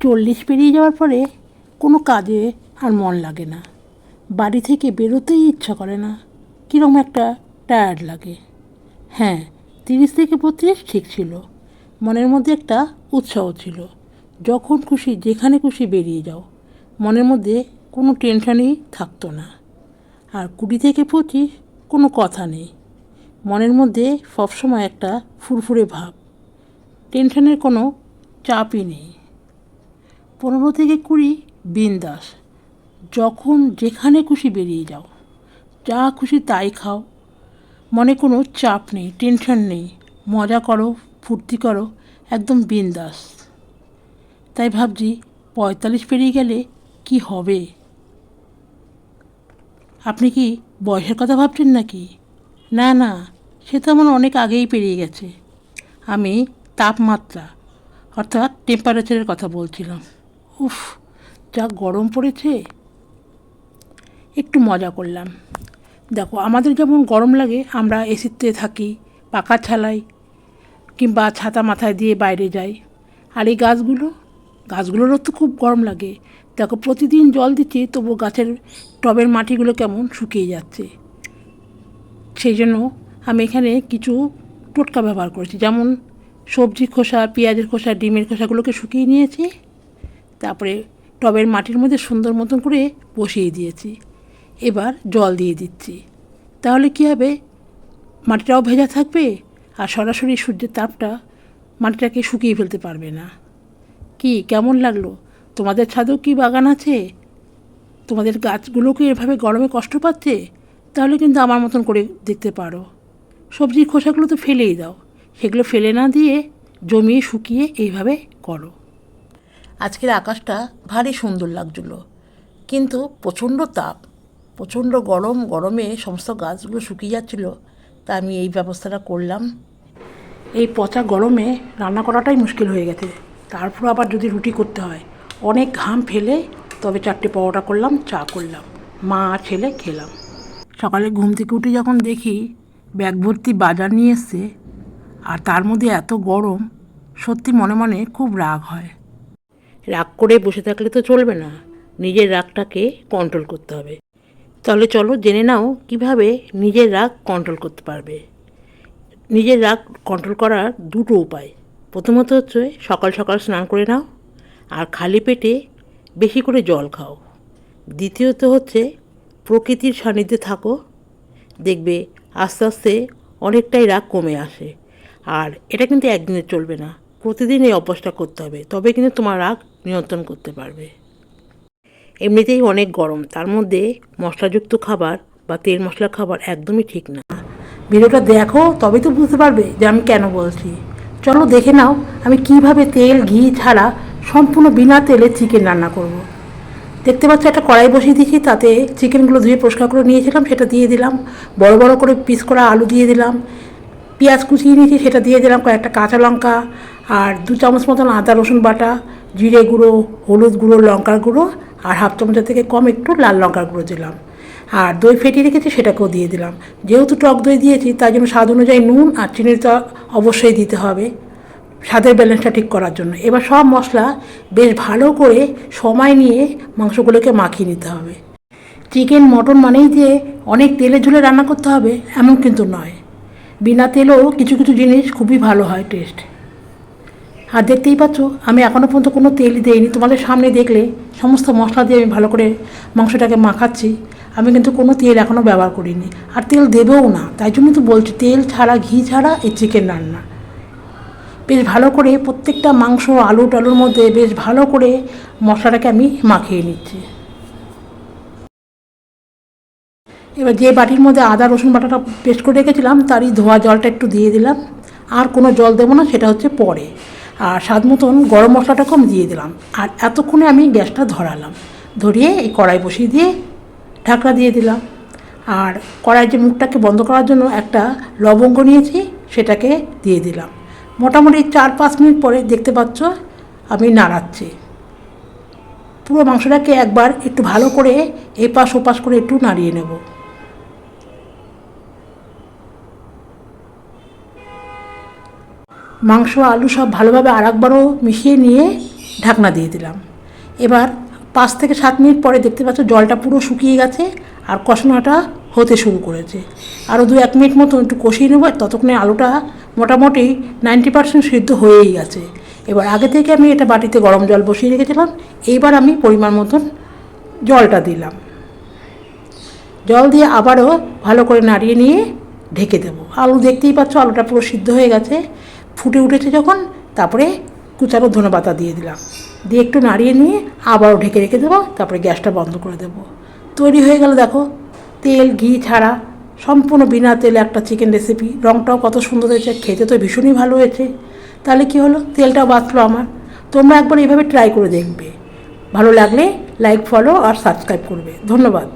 চল্লিশ পেরিয়ে যাওয়ার পরে কোনো কাজে আর মন লাগে না। বাড়ি থেকে বেরোতেই ইচ্ছা করে না। কীরকম একটা টায়ার্ড লাগে। হ্যাঁ তিরিশ থেকে বত্রিশ ঠিক ছিল। মনের মধ্যে একটা উৎসাহ ছিল। যখন খুশি, যেখানে খুশি বেরিয়ে যাও। মনের মধ্যে কোনো টেনশনই থাকতো না। আর কুড়ি থেকে পঁচিশ কোনো কথা নেই। মনের মধ্যে সবসময় একটা ফুরফুরে ভাব। টেনশনের কোনো চাপই নেই। পনেরো থেকে কুড়ি বিন্দাস। যখন যেখানে খুশি বেরিয়ে যাও। যা খুশি তাই খাও। মনে কোনো চাপ নেই টেনশন নেই। মজা করো, ফুর্তি করো, একদম বিন্দাস। তাই ভাবছি পঁয়তাল্লিশ পেরিয়ে গেলে কি হবে? আপনি কি বয়সের কথা ভাবছেন নাকি? না না, সে তো আমার অনেক আগেই পেরিয়ে গেছে। আমি তাপমাত্রা, অর্থাৎ টেম্পারেচারের কথা বলছিলাম। উফ, যা গরম পড়েছে। একটু মজা করলাম। দেখো, আমাদের যেমন গরম লাগে, আমরা এসিতে থাকি, পাকা ছালাই কিংবা ছাতা মাথায় দিয়ে বাইরে যাই। আর এই গাছগুলো, গাছগুলোরও তো খুব গরম লাগে। দেখো, প্রতিদিন জল দিচ্ছি তবু গাছের টবের মাটিগুলো কেমন শুকিয়ে যাচ্ছে। সেই জন্য আমি এখানে কিছু টোটকা ব্যবহার করেছি। যেমন সবজি খোসা, পেঁয়াজের খোসা, ডিমের খোসাগুলোকে শুকিয়ে নিয়েছি। তারপরে টবের মাটির মধ্যে সুন্দর মতন করে বসিয়ে দিয়েছি। এবার জল দিয়ে দিচ্ছি। তাহলে কী হবে? মাটিটাও ভেজা থাকবে আর সরাসরি সূর্যের তাপটা মাটিটাকে শুকিয়ে ফেলতে পারবে না। কি, কেমন লাগল? তোমাদের ছাদেও কি বাগান আছে? তোমাদের গাছগুলো কি এভাবে গরমে কষ্ট পাচ্ছে? তাহলে কিন্তু আমার মতন করে দেখতে পারো। সবজির খোসাগুলো তো ফেলেই দাও। সেগুলো ফেলে না দিয়ে জমিয়ে শুকিয়ে এইভাবে করো। আজকের আকাশটা ভারী সুন্দর লাগছিল। কিন্তু প্রচণ্ড তাপ, প্রচণ্ড গরম, গরমে সমস্ত গাছগুলো শুকিয়ে যাচ্ছিল। তা আমি এই ব্যবস্থাটা করলাম। এই পচা গরমে রান্না করাটাই মুশকিল হয়ে গেছে। তারপর আবার যদি রুটি করতে হয়, অনেক ঘাম ফেলে তবে চারটে পরোটা করলাম, চা করলাম, মা ছেলে খেলাম। সকালে ঘুম থেকে উঠে যখন দেখি ব্যাগ ভর্তি বাজার নিয়ে এসছে, আর তার মধ্যে এত গরম, সত্যি মনে মনে খুব রাগ হয়। রাগ করে বসে থাকলে তো চলবে না। নিজের রাগটাকে কন্ট্রোল করতে হবে। তাহলে চলো জেনে নাও কীভাবে নিজের রাগ কন্ট্রোল করতে পারবে। নিজের রাগ কন্ট্রোল করার দুটো উপায়। প্রথমত হচ্ছে সকাল সকাল স্নান করে নাও আর খালি পেটে বেশি করে জল খাও। দ্বিতীয়ত হচ্ছে প্রকৃতির সান্নিধ্যে থাকো। দেখবে আস্তে আস্তে অনেকটাই রাগ কমে আসে। আর এটা কিন্তু একদিনে চলবে না। প্রতিদিন এই অভ্যাসটা করতে হবে। তবে কিন্তু তোমার রাগ নিয়ন্ত্রণ করতে পারবে। এমনিতেই অনেক গরম, তার মধ্যে মশলাযুক্ত খাবার বা তেল মশলা খাবার একদমই ঠিক না। ভিডিওটা দেখো তবে তো বুঝতে পারবে যে আমি কেন বলছি। চলো দেখে নাও আমি কীভাবে তেল, ঘি ছাড়া সম্পূর্ণ বিনা তেলে চিকেন রান্না করব। দেখতে পাচ্ছ একটা কড়াই বসিয়ে দিয়েছি, তাতে চিকেনগুলো ধুয়ে পরিষ্কার করে নিয়েছিলাম, সেটা দিয়ে দিলাম। বড় বড় করে পিস করা আলু দিয়ে দিলাম। পেঁয়াজ কুচিয়ে নিয়েছি, সেটা দিয়ে দিলাম কয়েকটা কাঁচা লঙ্কা আর দু চামচ মতন আদা রসুন বাটা। জিরে গুঁড়ো, হলুদ গুঁড়ো, লঙ্কার গুঁড়ো আর হাফ চামচের থেকে কম একটু লাল লঙ্কার গুঁড়ো দিলাম। আর দই ফেটিয়ে রেখেছি সেটাকেও দিয়ে দিলাম। যেহেতু টক দই দিয়েছি, তাই জন্য স্বাদ অনুযায়ী নুন আর চিনিটা অবশ্যই দিতে হবে স্বাদের ব্যালেন্সটা ঠিক করার জন্য। এবার সব মশলা বেশ ভালো করে সময় নিয়ে মাংসগুলোকে মাখিয়ে নিতে হবে। চিকেন, মটন মানেই যে অনেক তেলে ঝুলে রান্না করতে হবে, এমন কিন্তু নয়। বিনা তেলেও কিছু কিছু জিনিস খুবই ভালো হয় টেস্ট আর দেখতেই পাচ্ছ, আমি এখনও পর্যন্ত কোনো তেল দিইনি। তোমাদের সামনে দেখলে সমস্ত মশলা দিয়ে আমি ভালো করে মাংসটাকে মাখাচ্ছি। আমি কিন্তু কোনো তেল এখনও ব্যবহার করিনি। আর তেল দেবেও না। তাই জন্য তো বলছি, তেল ছাড়া, ঘি ছাড়া এই চিকেন রান্না। বেশ ভালো করে প্রত্যেকটা মাংস, আলু টালুর মধ্যে বেশ ভালো করে মশলাটাকে আমি মাখিয়ে নিচ্ছি। এবার যে বাটির মধ্যে আদা, রসুন বাটাটা পেস্ট করে রেখেছিলাম, তারই ধোয়া জলটা একটু দিয়ে দিলাম। আর কোনো জল দেবো না, সেটা হচ্ছে পরে। আর স্বাদ মতন গরম মশলাটা কম দিয়ে দিলাম। আর এতক্ষণে আমি গ্যাসটা ধরালাম। ধরিয়ে এই কড়াই বসিয়ে দিয়ে ঢাকনা দিয়ে দিলাম। আর কড়াইয়ের যে মুখটাকে বন্ধ করার জন্য একটা লবঙ্গ নিয়েছি, সেটাকে দিয়ে দিলাম। মোটামুটি চার পাঁচ মিনিট পরে দেখতে পাচ্ছ আমি নাড়াচ্ছি। পুরো মাংসটাকে একবার একটু ভালো করে এপাশ ওপাশ করে একটু নাড়িয়ে নেব। মাংস আলু সব ভালোভাবে আর একবারও মিশিয়ে নিয়ে ঢাকনা দিয়ে দিলাম। এবার পাঁচ থেকে সাত মিনিট পরে দেখতে পাচ্ছ জলটা পুরো শুকিয়ে গেছে আর কষানোটা হতে শুরু করেছে। আরও দু এক মিনিট মতো একটু কষিয়ে নেব ততক্ষণে আলুটা মোটামুটি নাইনটি পার্সেন্ট সিদ্ধ হয়েই গেছে। এবার আগে থেকে আমি এটা বাটিতে গরম জল বসিয়ে রেখেছিলাম। এইবার আমি পরিমাণ মতন জলটা দিলাম। জল দিয়ে আবারও ভালো করে নাড়িয়ে নিয়ে ঢেকে দেবো। আলু দেখতেই পাচ্ছ আলুটা পুরো সিদ্ধ হয়ে গেছে। ফুটে উঠেছে যখন, তারপরে কুচানো ধনে পাতা দিয়ে দিলাম। দিয়ে একটু নাড়িয়ে নিয়ে আবারও ঢেকে রেখে দেবো, তারপরে গ্যাসটা বন্ধ করে দেবো। তৈরি হয়ে গেল দেখো, তেল, ঘি ছাড়া সম্পূর্ণ বিনা তেলে একটা চিকেন রেসিপি রঙটাও কত সুন্দর হয়েছে, খেতে তো ভীষণই ভালো হয়েছে। তাহলে কি হলো, তেলটাও বাঁচলো আমার। তোমরা একবার এইভাবে ট্রাই করে দেখবে। ভালো লাগলে লাইক ফলো আর সাবস্ক্রাইব করবে। ধন্যবাদ।